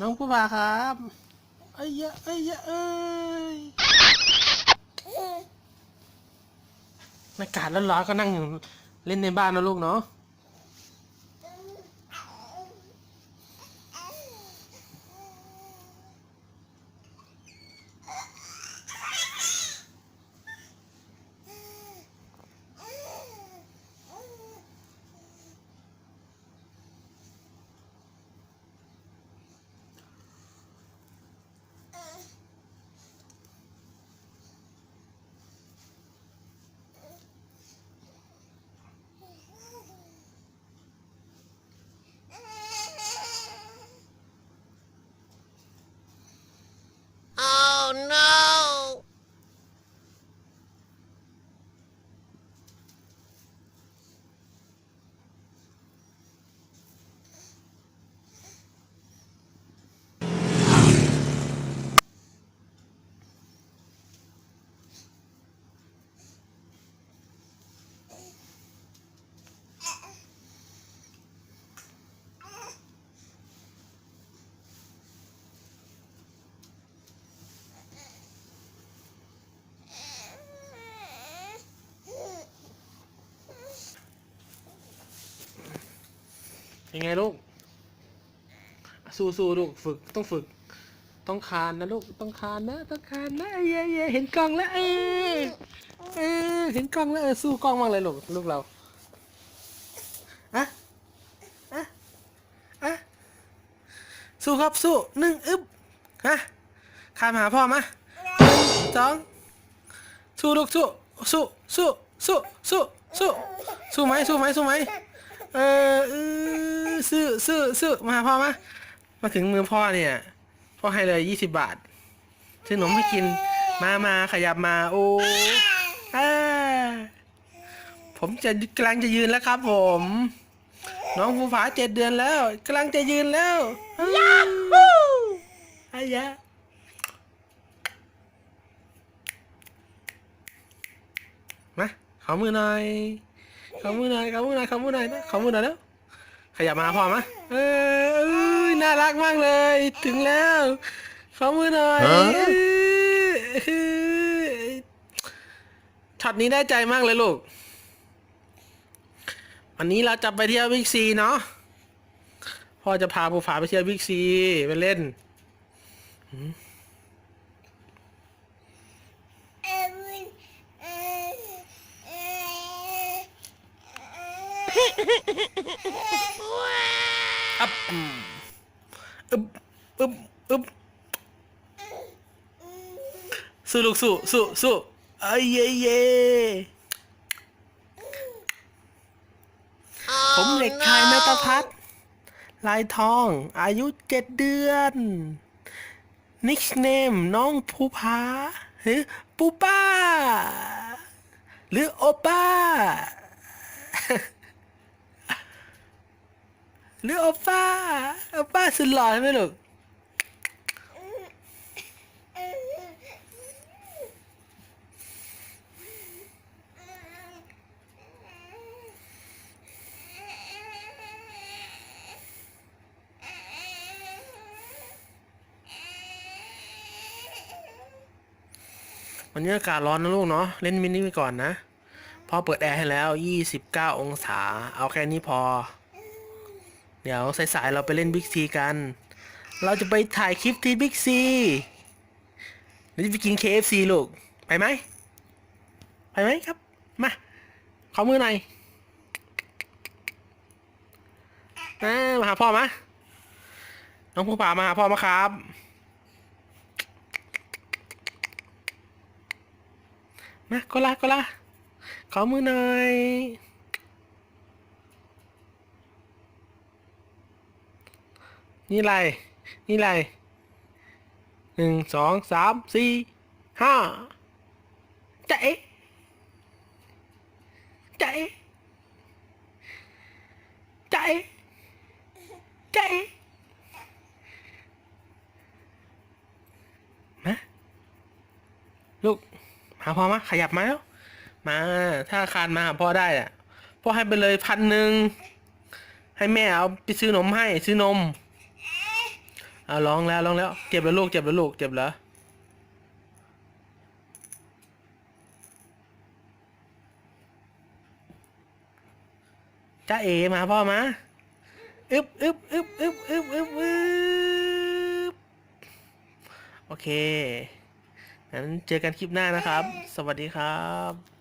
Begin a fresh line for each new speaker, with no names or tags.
น้องผู้บ่าครับเอ้ยเยอะเอ้ยเยอะเอ้ยอากาศร้อนๆก็นั่งเล่นในบ้านนะลูกเนาะ ยังไงลูก สู้สู้ลูกฝึกต้องฝึก ต้องคานนะลูกต้องคานนะต้องคานนะเย้เย้เห็นกล้องแล้วเออเออเห็นกล้องแล้วเออสู้กล้องมากเลยลูกลูกเราอะอะอะสู้ครับสู้หนึ่งอึ๊บฮะคานมาหาพ่อมาหนึ่งสองสู้ลูกสู้สู้สู้สู้สู้สู้สู้ไหมสู้ไหมสู้ไหม เออเออซื้อซื้อซื้อมาพ่อมามาถึงมือพ่อเนี่ย พ่อให้เลยยี่สิบบาท ซื้อขนมให้กิน มามาขยับมา โอ้อาผมจะกำลังจะยืนแล้วครับ ผม น้องภูผาเจ็ดเดือนแล้วกำลังจะยืนแล้วยาฮูอายะมาขอมือหน่อย ขอมือหน่อยขอมือหน่อยขอมือหน่อยนะขอมือหน่อยแล้วขยับมาพอมะเออเอ้ยน่ารักมากเลย ถึงแล้วขอมือหน่อย
ฮะ
เอ้ยช็อตนี้ได้ใจมากเลยลูก วันนี้เราจะไปเที่ยวบิ๊กซีเนาะพ่อจะพาภูผาไปเที่ยวบิ๊กซีไปเล่น อับอืมอึบอึบอึบสู้ลูกสู้สู้สู้เอ้ยเย่เย่ผมเด็กชายนัตาพัฒลายทอง อายุเจ็ดเดือน นิกเนมน้องภูผาหรือปูป้า หรือโอป้า หรือโอป้าโอป้าสุดหล่อใช่ไหมลูกวันนี้อากาศร้อนนะลูกเนาะเล่นมินิไปก่อนนะพ่อเปิดแอร์ให้แล้ว 29 องศา เอาแค่นี้พอ เดี๋ยวสายๆเราไปเล่นบิ๊กซีกัน เราจะไปถ่ายคลิปที่บิ๊กซีหรือจะไปกิน KFC ลูก ไปไหม ไปไหมครับ มาขอมือหน่อยมาหาพ่อมา น้องผู้ป่ามาหาพ่อมาครับ มาก็ลาก็ลาขอมือหน่อย นี่ไร นี่ไรหนึ่งสองสามสี่ห้าจาเอ๊ะจาเอ๊ะจาเอ๊ะจาเอ๊ะมาลูกหาพ่อมาขยับมาแล้วมา ถ้าคานมาหาพ่อได้อะพ่อให้ไปเลยพันหนึ่งให้แม่เอาไปซื้อนมให้ซื้อนม เอาร้องแล้วร้องแล้วเจ็บแล้วลูกเจ็บแล้วลูกเจ็บแล้วจ้าเอมาพ่อมาอึบอึบอึบอึบอึบอึบอึบโอเคงั้นเจอกันคลิปหน้านะครับ สวัสดีครับ